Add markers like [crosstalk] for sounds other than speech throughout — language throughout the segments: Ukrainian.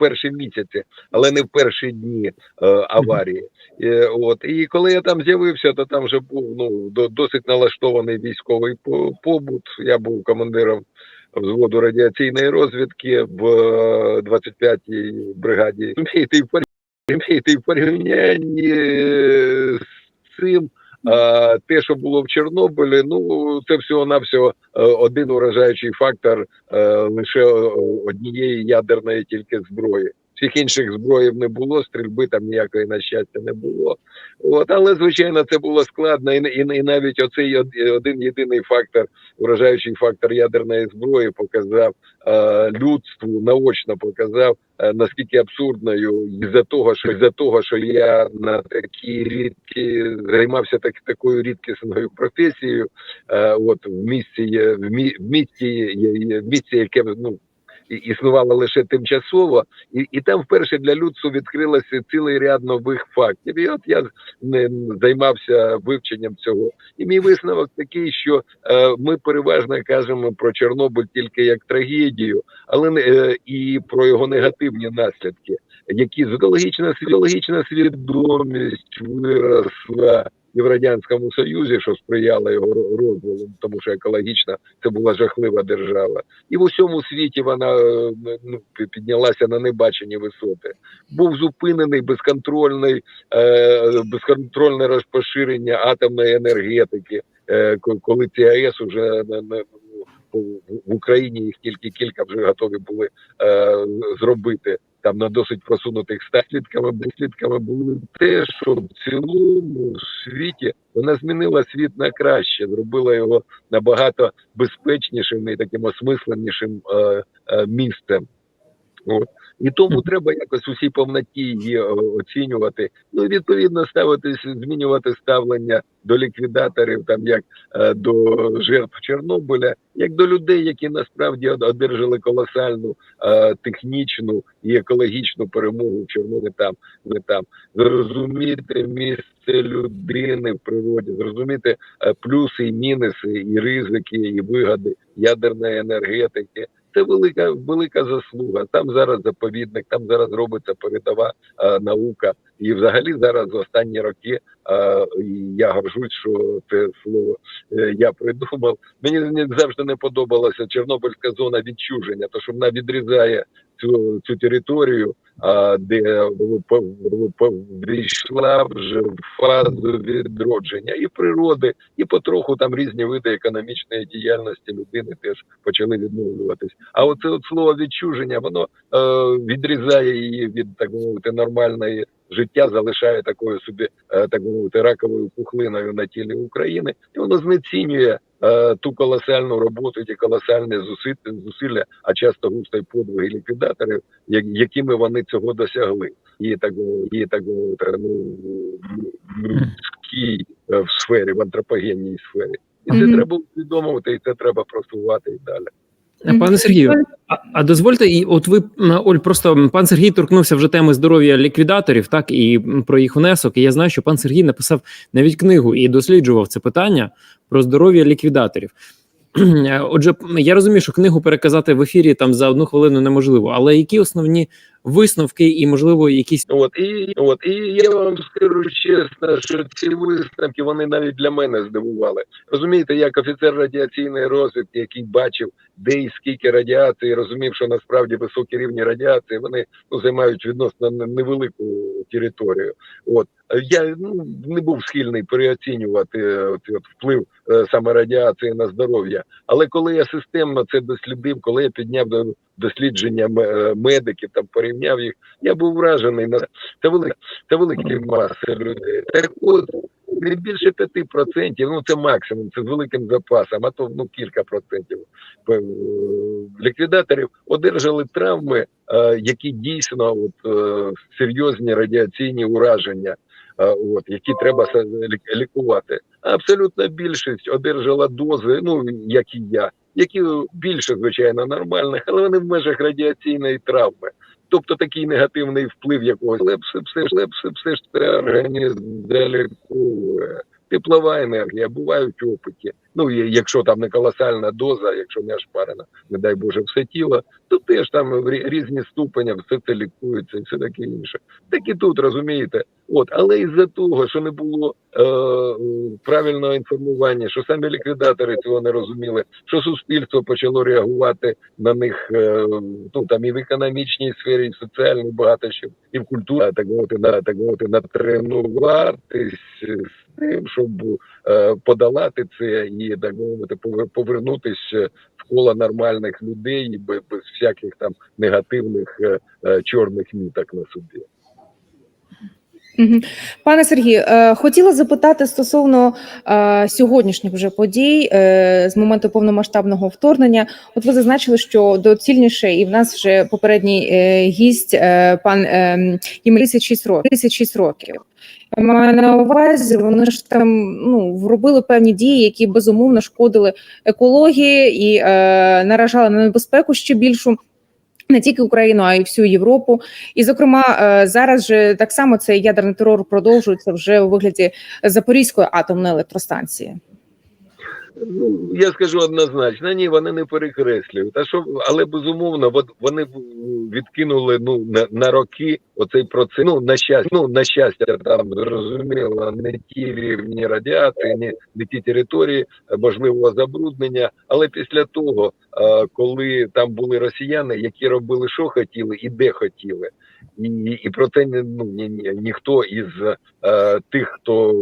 перші місяці, але не в перші дні е, аварії. Е, от і коли я там з'явився, то там вже був ну до, досить налаштований військовий побут. Я був командиром взводу радіаційної розвідки в е, 25-й бригаді. Розумієте, і в порівнянні е, з цим. Те, що було в Чорнобилі, ну це всього навсього один уражаючий фактор е, лише е, однієї ядерної тільки зброї. Всіх інших зброїв не було, стрільби там ніякої на щастя не було. От, але звичайно, це було складно, і, і, і навіть оцей один єдиний фактор, уражаючий фактор ядерної зброї, показав е, людству, наочно показав, е, наскільки абсурдною із-за того, що із-за того, що я на такій рідкі займався так, такою рідкісною професією, е, от в місці, в, мі, в місті, в місці, яке ну. І- Існувало лише тимчасово, і, і там вперше для людства відкрилося цілий ряд нових фактів. І от я не займався вивченням цього. І мій висновок такий, що е, ми переважно кажемо про Чорнобиль тільки як трагедію, але е, і про його негативні наслідки, які зоологічна свідологічна свідомість виросла. І в радянському союзі, що сприяло його ро- розвалу, тому що екологічно це була жахлива держава, і в усьому світі вона е, ну, піднялася на небачені висоти. Був зупинений безконтрольний, е, безконтрольне розпоширення атомної енергетики, е, коли ці АЕС вже на, на, ну, в Україні їх тільки кілька вже готові були е, зробити. Там на досить просунутих стаслідками, слідками були те, що в цілому світі вона змінила світ на краще, зробила його набагато безпечнішим і таким осмисленішим е, е, місцем. От. І тому треба якось у всій повноті її е, оцінювати. Ну і відповідно ставитись, змінювати ставлення до ліквідаторів, там як е, до жертв Чорнобиля, як до людей, які насправді одержали колосальну е, технічну і екологічну перемогу в Чорнобилі там, не там. Зрозуміти місце людини в природі, зрозуміти плюси і мінуси, і ризики, і вигоди ядерної енергетики. Це велика велика заслуга. Там зараз заповідник, там зараз робиться передова е, наука. І взагалі зараз в останні роки е, я горжусь, що це слово е, я придумав. Мені завжди не подобалася Чорнобильська зона відчуження, то що вона відрізає цю, цю територію, а, де війшла вже в фазу відродження і природи, і потроху там різні види економічної діяльності людини теж почали відновлюватись. А оце от слово відчуження, воно е, відрізає її від так мовити нормальної життя, залишає такою собі е, так мовити раковою пухлиною на тілі України, і воно знецінює. Е, Ту колосальну роботу, ті колосальні зусилля, зусилля, а часто густо й подвиги ліквідаторів, якими вони цього досягли, і так є так ну, людській е, в сфері, в антропогенній сфері. І це Мгм. треба усвідомувати, і це треба просувати і далі. Мгм. Пане Сергію, а, а дозвольте, і от ви Оль, просто пан Сергій торкнувся вже теми здоров'я ліквідаторів, так і про їх внесок. І я знаю, що пан Сергій написав навіть книгу і досліджував це питання про здоров'я ліквідаторів. Е, Отже, я розумію, що книгу переказати в ефірі там за одну хвилину неможливо, але які основні висновки і, можливо, якісь От і от і я вам скажу чесно, що ці висновки вони навіть для мене здивували. Розумієте, як офіцер радіаційної розвідки, який бачив, де і скільки радіації, розумів, що насправді високі рівні радіації вони ну, займають відносно невелику територію. От я ну не був схильний переоцінювати е, от, от вплив е, саме радіації на здоров'я. Але коли я системно це дослідив, коли я підняв до дослідження е, медиків, там порівняв їх, я був вражений на це велика це великі маси людей. Так от не більше 5%, ну це максимум, це з великим запасом, а то ну кілька процентів е, ліквідаторів одержали травми, е, які дійсно от, е, серйозні радіаційні ураження. От які треба лікувати. Абсолютна більшість одержала дози, ну як і я, які більше звичайно нормальних, але вони в межах радіаційної травми. Тобто такий негативний вплив якогось, але все, ж- все, все ж це організм далеко. теплова енергія, бувають опиті. Ну якщо там не колосальна доза, якщо не ошпарена, не дай Боже, все тіло, то теж там в різні ступені, все це лікується і все таке інше. Так і тут розумієте. От, але із-за того, що не було е, правильного інформування, що самі ліквідатори цього не розуміли, що суспільство почало реагувати на них е, ну там і в економічній сфері, і в соціальній багато що, і в культурі, так мовити, на так мовити, натренуватись з тим, щоб е, подолати це і так мовити, повернутися в коло нормальних людей без, всяких там негативних е, е, чорних міток на собі. Пане Сергію, е, хотіла запитати стосовно сьогоднішніх вже подій з моменту повномасштабного вторгнення. От ви зазначили, що доцільніше, і в нас вже попередній гість, пан е, їм 36 років. 36. Я Маю на увазі, вони ж там ну робили певні дії, які безумовно шкодили екології і е, наражали на небезпеку ще більшу. Не тільки Україну, а й всю Європу. І, зокрема, е, зараз же так само цей ядерний терор продовжується вже у вигляді Запорізької атомної електростанції. Ну я скажу однозначно, ні, вони не перекреслюють. А що, але безумовно, вони відкинули ну на, на роки оцей процес. Ну на щастя, ну на щастя, там зрозуміло, не ті рівні радіації, не, не ті території можливого забруднення. Але після того, коли там були росіяни, які робили, що хотіли і де хотіли. І, і про це ну, ні, ні, ніхто із е, тих, хто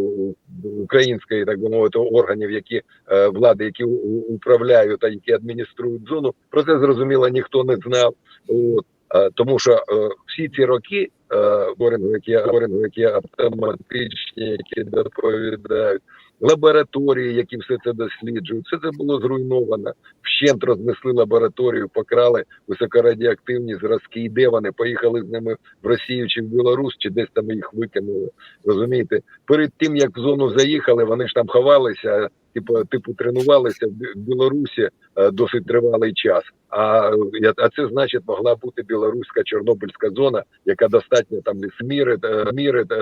української, так би мовити, органів, які е, влади, які управляють та які адмініструють зону, про це зрозуміло ніхто не знав. От. Е, Тому що е, всі ці роки говоримо, які автоматичні, які доповідають, лабораторії, які все це досліджують, все це було зруйновано. Вщент рознесли лабораторію, покрали високорадіоактивні зразки. І де вони поїхали з ними в Росію чи в Білорусь, чи десь там їх викинули. Розумієте, перед тим як в зону заїхали, вони ж там ховалися, типу, типу тренувалися в Білорусі е, досить тривалий час. А, а це значить могла бути білоруська чорнобильська зона, яка достатньо там лісміри е, міри е,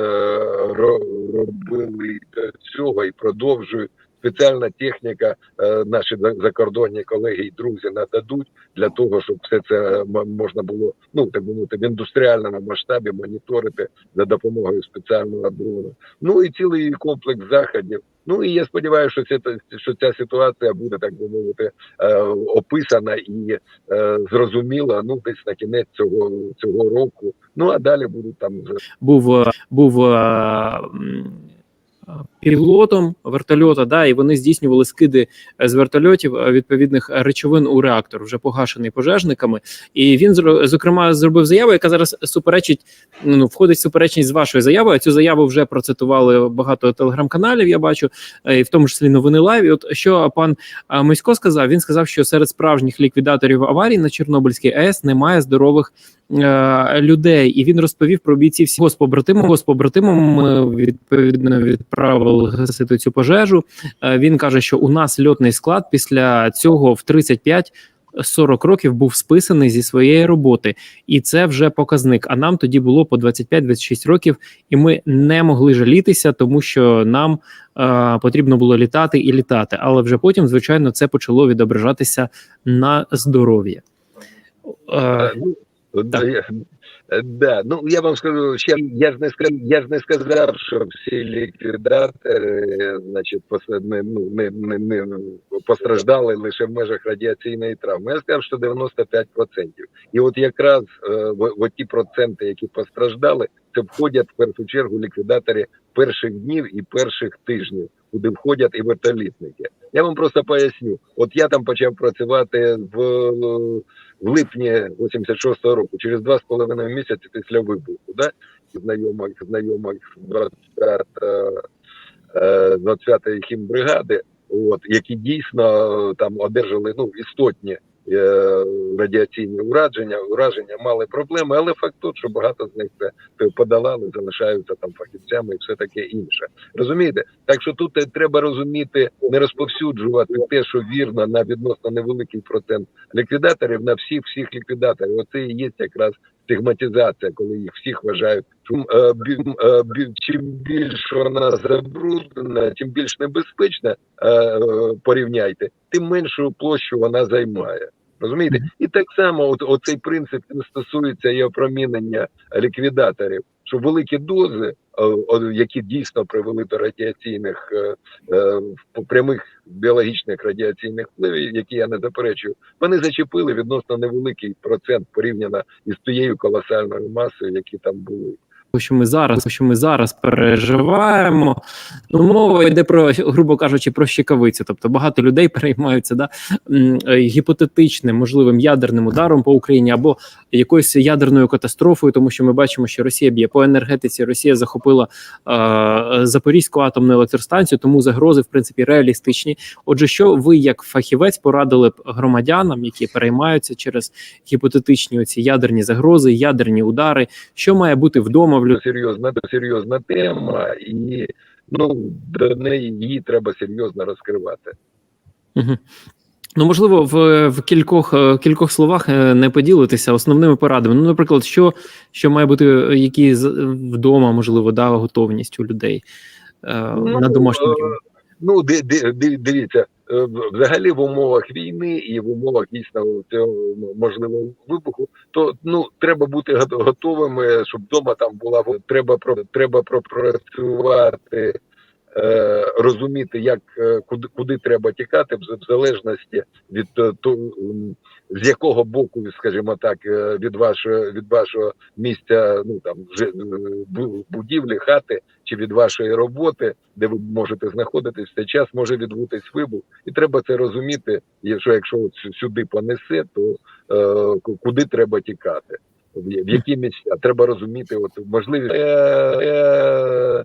робили цього і продовжують. Спеціальна техніка, е, наші за- закордонні колеги і друзі нададуть для того, щоб все це можна було ну так мовити в індустріальному масштабі моніторити за допомогою спеціального дрону. Ну і цілий комплекс заходів. Ну і я сподіваюся, що ця що ця ситуація буде так би мовити е, описана і е, зрозуміла. Ну десь на кінець цього цього року. Ну а далі будуть там був е, був е, е, пілотом вертольота, да, і вони здійснювали скиди з вертольотів е, відповідних речовин у реактор, вже погашений пожежниками. І він зокрема зробив заяву, яка зараз суперечить, ну входить в суперечність з вашою заявою. Цю заяву вже процитували багато телеграм-каналів. Я бачу, е, і в тому числі новини лайв. І От що пан е, Мисько сказав, він сказав, що серед справжніх ліквідаторів аварій на Чорнобильській АЕС немає здорових е, людей, і він розповів про бійців всі з побратимом. З побратимом ми відповідно відправили гасити цю пожежу. Е, він каже, що у нас льотний склад після цього в 35 40 років був списаний зі своєї роботи, і це вже показник. А нам тоді було по 25-26 років, і ми не могли жалітися, тому що нам е, потрібно було літати і літати. Але вже потім, звичайно, це почало відображатися на здоров'я. Е, Ну, да, ну я вам скажу, ще я ж не сказав, я ж не сказав, що всі ліквідатори, значить, пос- не, ну, не, не, не постраждали лише в межах радіаційної травми. Я сказав, що 95%. І от якраз в ті проценти, які постраждали, це входять в першу чергу ліквідатори перших днів і перших тижнів, куди входять і вертолітники. Я вам просто поясню. От я там почав працювати в в липні 86-го року, через два з половиною місяці після вибуху, да? знайомих, знайомих з 25, е, 25-ї хімбригади, от, які дійсно е, там одержали ну, істотні е, радіаційні ураження, ураження, мали проблеми, але факт тот, що багато з них це подолали, залишаються там фахівцями і все таке інше. Розумієте? Так що тут е, треба розуміти, не розповсюджувати те, що вірно на відносно невеликий процент ліквідаторів на всіх всіх ліквідаторів. Оце і є якраз стигматизація, коли їх всіх вважають. Чим, е, е, більш вона забруднена, тим більш небезпечна, е, е, порівняйте, тим меншу площу вона займає. Розумієте? І так само, от оцей принцип він стосується і опромінення ліквідаторів, що великі дози, е, які дійсно привели до радіаційних е, е, прямих біологічних радіаційних впливів, які я не заперечую, вони зачепили відносно невеликий процент порівняно із тією колосальною масою, які там були. Що ми зараз, що ми зараз переживаємо. Ну, мова йде про, грубо кажучи, про щекавицю. Тобто багато людей [laughs] переймаються да, е, гіпотетичним можливим ядерним ударом по Україні або якоюсь ядерною катастрофою, тому що ми бачимо, що Росія б'є по енергетиці. Росія захопила е, Запорізьку атомну електростанцію, тому загрози в принципі реалістичні. Отже, що ви як фахівець порадили б громадянам, які переймаються через гіпотетичні оці ядерні загрози, ядерні удари, що має бути вдома Це серйозна, серйозна тема, і ну до неї її треба серйозно розкривати. Угу. Ну, можливо, в, в кількох, е, кількох словах е, не поділитися основними порадами. Ну, наприклад, що, що має бути, які вдома, можливо, да, готовність у людей е, Ну, на домашньому рівні. Ну, ди- ди- ди- дивіться, взагалі в умовах війни і в умовах дійсно цього можливого вибуху, то ну треба бути гот- готовими, щоб вдома там була треба про треба пропрацювати, е, розуміти, як е, куди куди треба тікати, в залежності від е, то, з якого боку, скажімо так, е, від вашого від вашого місця, ну там е, будівлі, хати чи від вашої роботи, де ви можете знаходитись цей час, може відбутись вибух, і треба це розуміти. Якщо якщо сюди понесе, то е, куди треба тікати, в які місця треба розуміти, от можливість. Е, е,